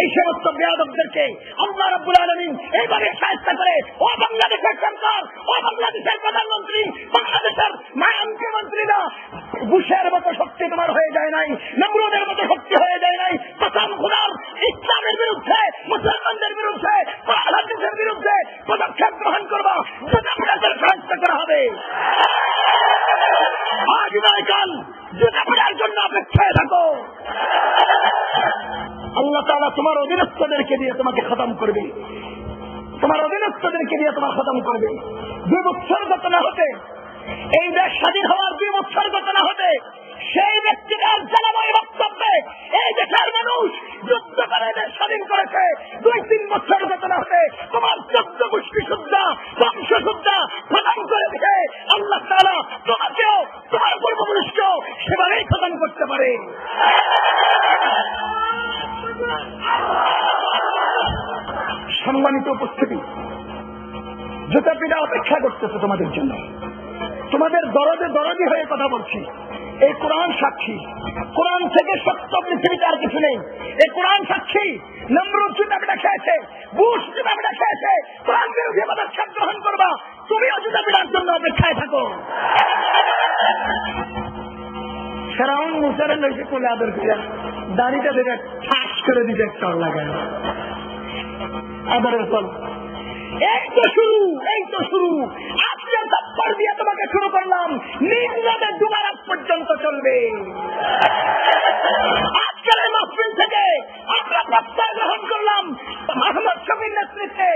এই সমস্ত বেয়াদবদেরকে আল্লাহ রাব্বুল আলামিন এইভাবে সাহায্য করে। ও বাংলাদেশের সরকার, ও বাংলাদেশের প্রধানমন্ত্রী, বাংলাদেশের মায়ান্ত্রী মন্ত্রীরা বুশের মতো শক্তি তোমার হয়ে যায় নাই, নমরুদের মতো শক্তি হয়ে যায় নাই। প্রথম খুদার ইসলামের বিরুদ্ধে, মুসলমানদের বিরুদ্ধে, হাদিসের বিরুদ্ধে পদক্ষেপ গ্রহণ করবা আপনাদের সাহায্য করা হবে। আজ নয় কাল পড়ার জন্য অপেক্ষায় থাকো। তাআলা তোমার অধীনস্থদেরকে দিয়ে তোমাকে খতম করবে। তোমার অধীনস্থদেরকে দিয়ে তোমার খতম করবে। দুই বছর ঘটনা হতে, এই দেশ স্বাধীন হওয়ার দুই বছর ঘটনা হতে, সেই ব্যক্তিটার জানাময় বক্তব্যে এই দেশের মানুষ যুদ্ধ করে, দেশ স্বাধীন করেছে। দুই, তিন বছর ঘটনা হতে, তোমার চোদ্দ গোষ্ঠী শুদ্ধা, বংশ শুদ্ধা খতম করে দিকে আল্লাহ তোমাকেও, তোমার পূর্বপুরুষকেও সেভাবেই খতম করতে পারে। সম্মানিত উপস্থিতি। জুতা পিঠা অপেক্ষা করতেছে তোমাদের জন্য। তোমাদের দরদে দরদি হয়ে কথা বলছি। এই কোরআন সাক্ষী। কোরআন থেকে সত্য পৃথিবীতে আর কিছু নেই। এই কোরআন সাক্ষী নমরুদ জুতা পিঠা খেয়েছে, বুশ জুতা পিঠা খেয়েছে, কোরআন বিরোধী পদক্ষেপ গ্রহণ করবা, তুমিও জুতা পিঠার জন্য অপেক্ষায় থাকো। ফেরাউন মুসারে লইছে কোলে আদর করে দাড়িটা দেখে ঠাস করে দিতে একটা লাগায়। আদরের ফল এই তো শুরু, এই তো শুরু। দিয়ে তোমাকে শুরু করলাম। নিম্নদের দুবার পর্যন্ত চলবে। আজকের এই থেকে আমরা দপ্তর গ্রহণ করলাম। মাহমদ শমীর নেতৃত্বে